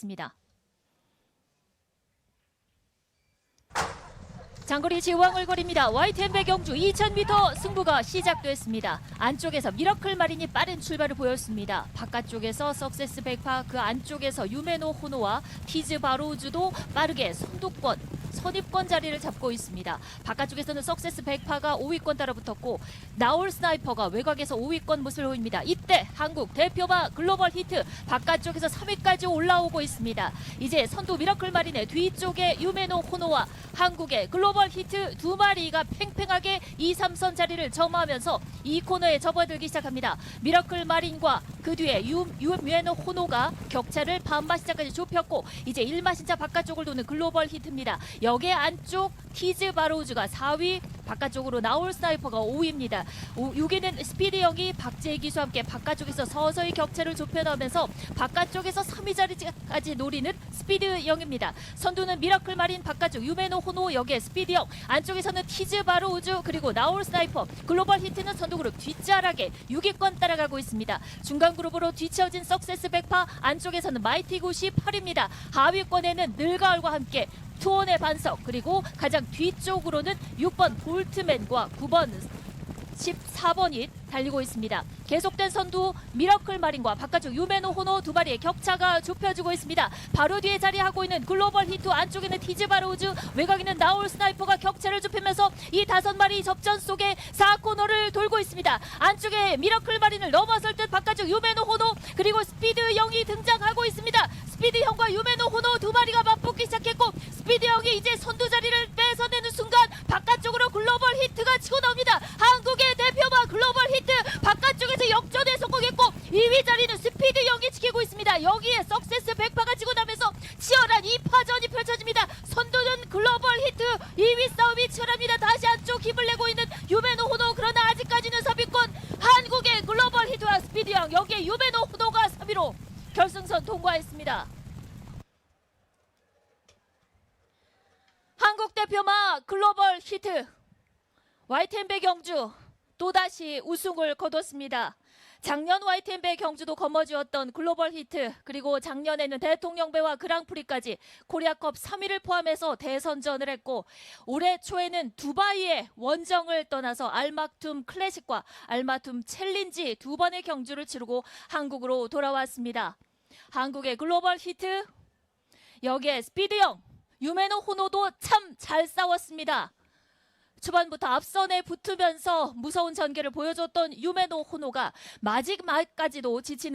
있습니다. 장거리 제왕을 거립니다. YTN 경주 2000m 승부가 시작됐습니다. 안쪽에서 미러클 마린이 빠른 출발을 보였습니다. 바깥쪽에서 석세스 백파 그 안쪽에서 유메노 호노와 티즈 바로우즈도 빠르게 선두권 선입권 자리를 잡고 있습니다. 바깥쪽에서는 석세스 백파가 5위권 따라붙었고 나올 스나이퍼가 외곽에서 5위권 모습을 보입니다. 이때 한국 대표바 글로벌 히트 바깥쪽에서 3위까지 올라오고 있습니다. 이제 선두 미러클 마린의 뒤쪽에 유메노 호노와 한국의 글로벌 히트 두 마리가 팽팽하게 2, 3선 자리를 점하면서 이 코너에 접어들기 시작합니다. 미러클 마린과 그 뒤에 유, 유메노 호노가 격차를 반마신차까지 좁혔고 이제 1마 신차 바깥쪽을 도는 글로벌 히트입니다. 여기에 안쪽 티즈 바로우즈가 4위 바깥쪽으로 나올 스나이퍼가 5위입니다. 여기는 스피드 형이 박재희 기수와 함께 바깥쪽에서 서서히 격차를 좁혀나오면서 바깥쪽에서 3위 자리까지 노리는 스피드 형입니다. 선두는 미라클 마린 바깥쪽 유메노 호노 여기에 스피드 형 안쪽에서는 티즈 바로우즈 그리고 나올 스나이퍼 글로벌 히트는 선두 그룹 뒷자락에 6위권 따라가고 있습니다. 중간 그룹으로 뒤처진 석세스 백파 안쪽에서는 마이티 고시 8위입니다. 하위권에는 늘가을과 함께 투혼의 반석 그리고 가장 뒤쪽으로는 6번 볼트맨과 9번 14번이 달리고 있습니다. 계속된 선두 미러클 마린과 바깥쪽 유메노 호노 두 마리의 격차가 좁혀지고 있습니다. 바로 뒤에 자리하고 있는 글로벌 히트 안쪽에는 티즈 바로우즈 외곽에는 나올 스나이퍼가 격차를 좁히면서 이 다섯 마리 접전 속에 4코너를 돌고 있습니다. 안쪽에 미러클 마린을 넘어설 듯 바깥쪽 유메노 호노 그리고 스피드 형이 등장하고 있습니다. 스피드 형과 유메노 호노 두 마리가 맞붙기 시작했고 스피드 형이 이제 선두 자리를 뺏어내는 순간 바깥쪽으로 글로벌 히트가 치고 나옵니다. 한국의 대표마 글로벌 히트 바깥쪽에서 역전에 성공했고 2위 자리는 스피드 형이 지키고 있습니다. 여기에 석세스 백파가 치고 나면서 치열한 2파전이 펼쳐집니다. 선두는 글로벌 히트 2위 싸움이 치열합니다. 다시 안쪽 힘을 내고 있는 유메노 호노 그러나 아직까지는 3위권 한국의 글로벌 히트와 스피드 형 여기에 유메노 호노가 3위로 결승선 통과했습니다. 한국 대표마 글로벌 히트 YTN배 경주 또다시 우승을 거뒀습니다. 작년 YTN배 경주도 거머쥐었던 글로벌 히트 그리고 작년에는 대통령배와 그랑프리까지 코리아컵 3위를 포함해서 대선전을 했고 올해 초에는 두바이에 원정을 떠나서 알마툼 클래식과 알마툼 챌린지 두 번의 경주를 치르고 한국으로 돌아왔습니다. 한국의 글로벌 히트 여기에 스피드형 유메노 호노도 참 잘 싸웠습니다. 초반부터 앞선에 붙으면서 무서운 전개를 보여줬던 유메노 호노가 마지막까지도 지치는